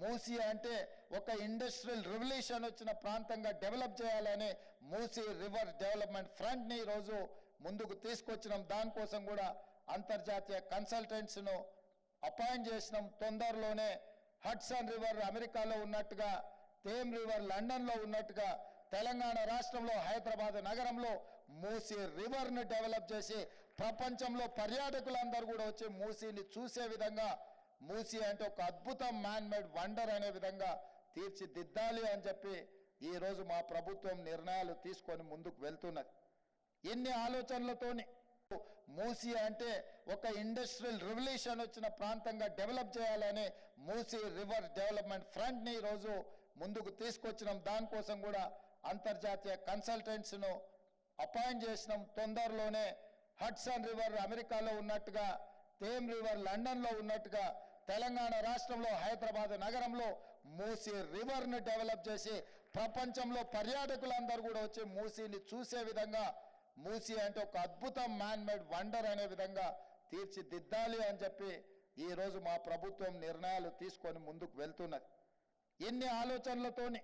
మూసీ అంటే ఒక industrial revolution వచ్చిన ప్రాంతంగా డెవలప్ చేయాలని మూసీ రివర్ డెవలప్మెంట్ ఫ్రంట్ని ఈరోజు ముందుకు తీసుకొచ్చినాం. దానికోసం కూడా అంతర్జాతీయ కన్సల్టెంట్స్ను అపాయింట్ చేసినాం. తొందరలోనే హడ్సన్ రివర్ అమెరికాలో ఉన్నట్టుగా తేమ్ రివర్ లండన్లో ఉన్నట్టుగా తెలంగాణ రాష్ట్రంలో హైదరాబాద్ నగరంలో మూసీ రివర్ను డెవలప్ చేసి ప్రపంచంలో పర్యాటకులందరూ కూడా వచ్చి మూసీని చూసే విధంగా మూసి అంటే ఒక అద్భుతం మ్యాన్ మేడ్ వండర్ అనే విధంగా తీర్చిదిద్దాలి అని చెప్పి ఈరోజు మా ప్రభుత్వం నిర్ణయాలు తీసుకొని ముందుకు వెళ్తున్నది. ఎన్ని ఆలోచనలతోని మూసి అంటే ఒక ఇండస్ట్రియల్ రెవల్యూషన్ వచ్చిన ప్రాంతంగా డెవలప్ చేయాలని మూసి రివర్ డెవలప్మెంట్ ఫ్రంట్ని ఈరోజు ముందుకు తీసుకొచ్చినాం. దానికోసం కూడా అంతర్జాతీయ కన్సల్టెంట్స్ను అపాయింట్ చేసినాం. తొందరలోనే హడ్సన్ రివర్ అమెరికాలో ఉన్నట్టుగా థేమ్ రివర్ లండన్లో ఉన్నట్టుగా తెలంగాణ రాష్ట్రంలో హైదరాబాద్ నగరంలో మూసీ రివర్ని డెవలప్ చేసి ప్రపంచంలో పర్యాటకులందరూ కూడా వచ్చి మూసీని చూసే విధంగా మూసీ అంటే ఒక అద్భుతం మ్యాన్ మేడ్ వండర్ అనే విధంగా తీర్చిదిద్దాలి అని చెప్పి ఈరోజు మా ప్రభుత్వం నిర్ణయాలు తీసుకొని ముందుకు వెళ్తున్నది. ఎన్ని ఆలోచనలతోని